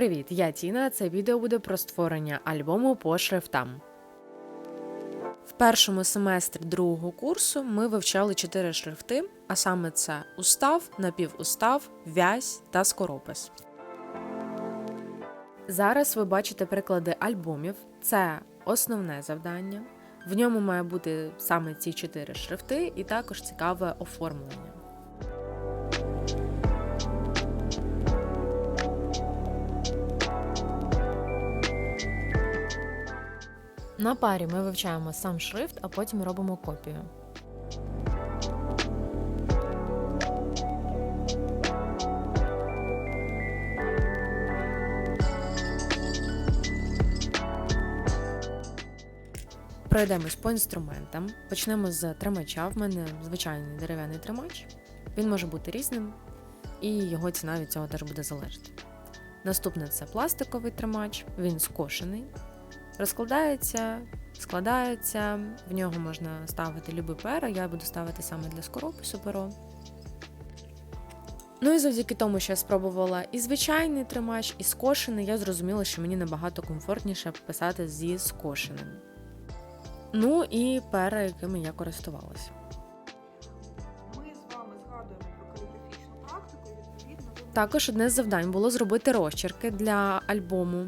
Привіт, я Тіна. Це відео буде про створення альбому по шрифтам. В першому семестрі другого курсу ми вивчали чотири шрифти, а саме це устав, напівустав, вязь та скоропис. Зараз ви бачите приклади альбомів. Це основне завдання. В ньому має бути саме ці чотири шрифти, і також цікаве оформлення. На парі ми вивчаємо сам шрифт, а потім робимо копію. Пройдемось по інструментам. Почнемо з тримача. В мене звичайний дерев'яний тримач. Він може бути різним, і його ціна від цього теж буде залежати. Наступне це пластиковий тримач, він скошений, розкладається, складається, в нього можна ставити любе перо, я буду ставити саме для скоропису перо. Ну і завдяки тому, що я спробувала і звичайний тримач, і скошений, я зрозуміла, що мені набагато комфортніше писати зі скошеним. Ну і пера, якими я користувалася. Ми з вами згадуємо про каліграфічну практику, відповідно Також одне з завдань було зробити розчерки для альбому.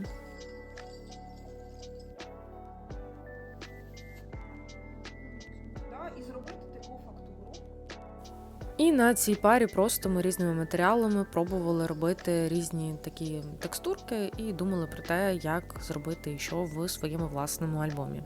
На цій парі просто ми різними матеріалами пробували робити різні такі текстурки і думали про те, як зробити що в своєму власному альбомі.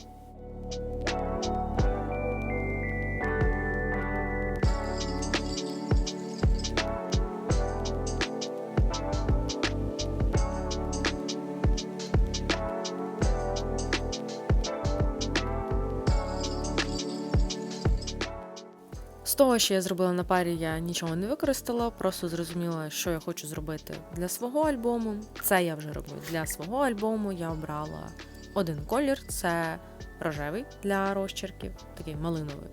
Того, що я зробила на парі, я нічого не використала, просто зрозуміла, що я хочу зробити для свого альбому. Це я вже роблю для свого альбому. Я обрала один колір це рожевий для розчерків, такий малиновий.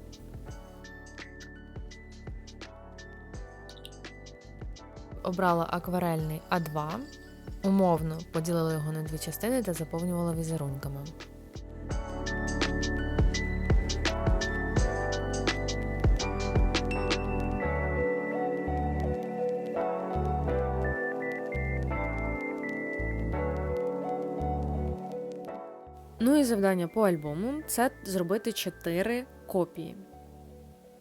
Обрала акварельний А2. Умовно поділила його на дві частини та заповнювала візерунками. Ну і завдання по альбому це зробити 4 копії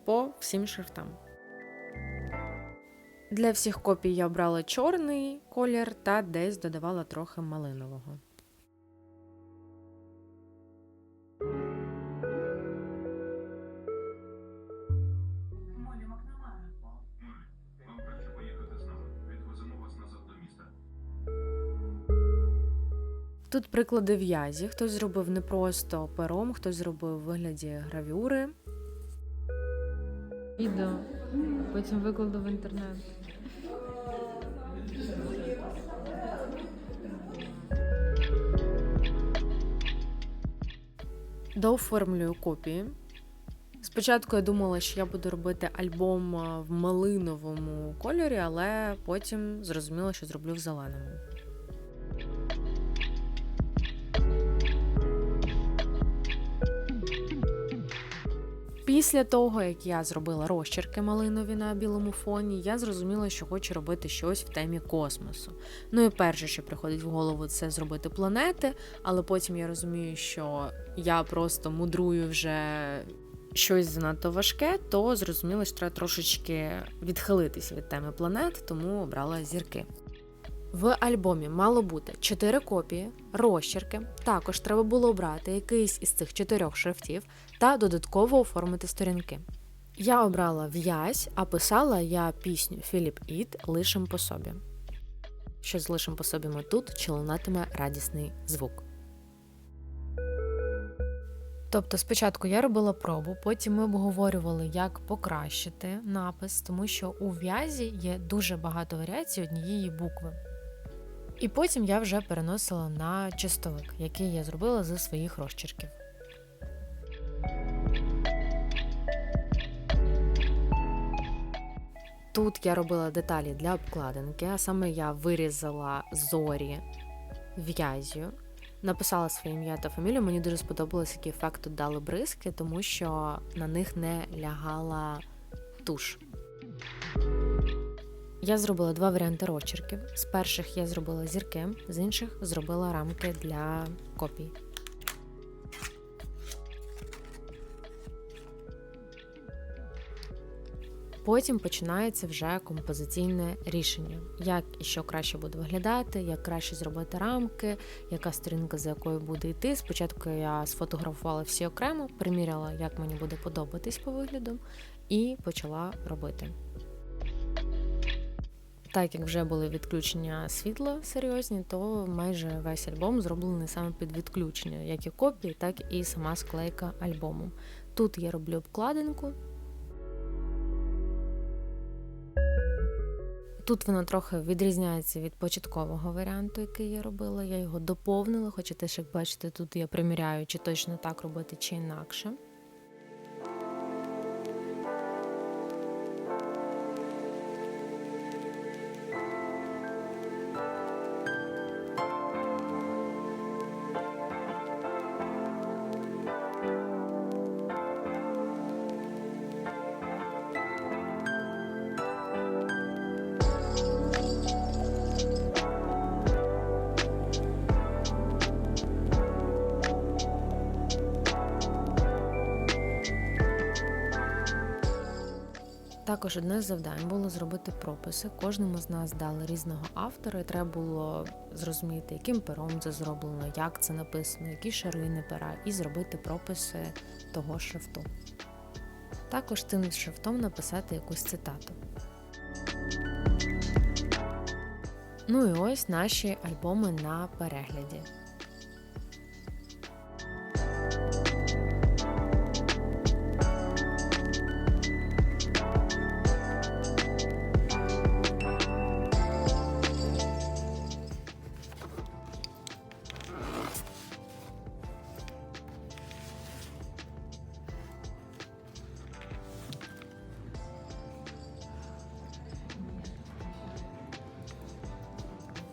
по всім шрифтам. Для всіх копій я обрала чорний колір та десь додавала трохи малинового. Тут приклади в'язі. Хтось зробив не просто пером, хтось зробив в вигляді гравюри. Відео. Потім викладу в інтернет. Дооформлюю копії. Спочатку я думала, що я буду робити альбом в малиновому кольорі, але потім зрозуміла, що зроблю в зеленому. Після того, як я зробила розчерки малинові на білому фоні, я зрозуміла, що хочу робити щось в темі космосу. Ну і перше, що приходить в голову, це зробити планети, але потім я розумію, що я просто мудрую вже щось занадто важке, то зрозуміло, що треба трошечки відхилитися від теми планет, тому обрала зірки. В альбомі мало бути 4 копії, розчерки. Також треба було обрати якийсь із цих чотирьох шрифтів та додатково оформити сторінки. Я обрала в'язь, а писала я пісню Філіп Іт лишим по собі. Що з лишим по собі ми тут чи лунатиме радісний звук. Тобто спочатку я робила пробу, потім ми обговорювали, як покращити напис, тому що у в'язі є дуже багато варіацій однієї букви. І потім я вже переносила на чистовик, який я зробила зі своїх розчерків. Тут я робила деталі для обкладинки, а саме я вирізала зорі в'язю, написала своє ім'я та фамілію. Мені дуже сподобалось, який ефект тут дали бризки, тому що на них не лягала туш. Я зробила два варіанти розчерків. З перших я зробила зірки, з інших зробила рамки для копій. Потім починається вже композиційне рішення, як і що краще буде виглядати, як краще зробити рамки, яка сторінка за якою буде йти. Спочатку я сфотографувала всі окремо, приміряла, як мені буде подобатись по вигляду, і почала робити. Так як вже були відключення світла серйозні, то майже весь альбом зроблений саме під відключення, як і копії, так і сама склейка альбому. Тут я роблю обкладинку. Тут вона трохи відрізняється від початкового варіанту, який я робила. Я його доповнила, хоча теж, як бачите, тут я приміряю, чи точно так робити, чи інакше. Також одне з завдань було зробити прописи. Кожному з нас дали різного автора, і треба було зрозуміти, яким пером це зроблено, як це написано, які ширини пера, і зробити прописи того шрифту. Також тим шрифтом написати якусь цитату. Ну і ось наші альбоми на перегляді.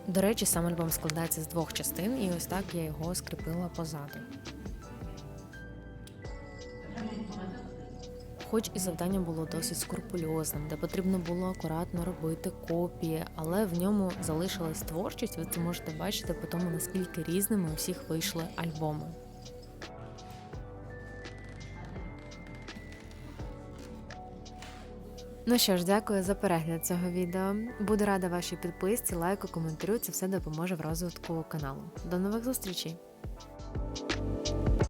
До речі, сам альбом складається з двох частин, і ось так я його скріпила позаду. Хоч і завдання було досить скрупульозним, де потрібно було акуратно робити копії, але в ньому залишилась творчість. Ви це можете бачити по тому, наскільки різними у всіх вийшли альбоми. Ну що ж, дякую за перегляд цього відео. Буду рада вашій підписці, лайку, коментарю. Це все допоможе в розвитку каналу. До нових зустрічей!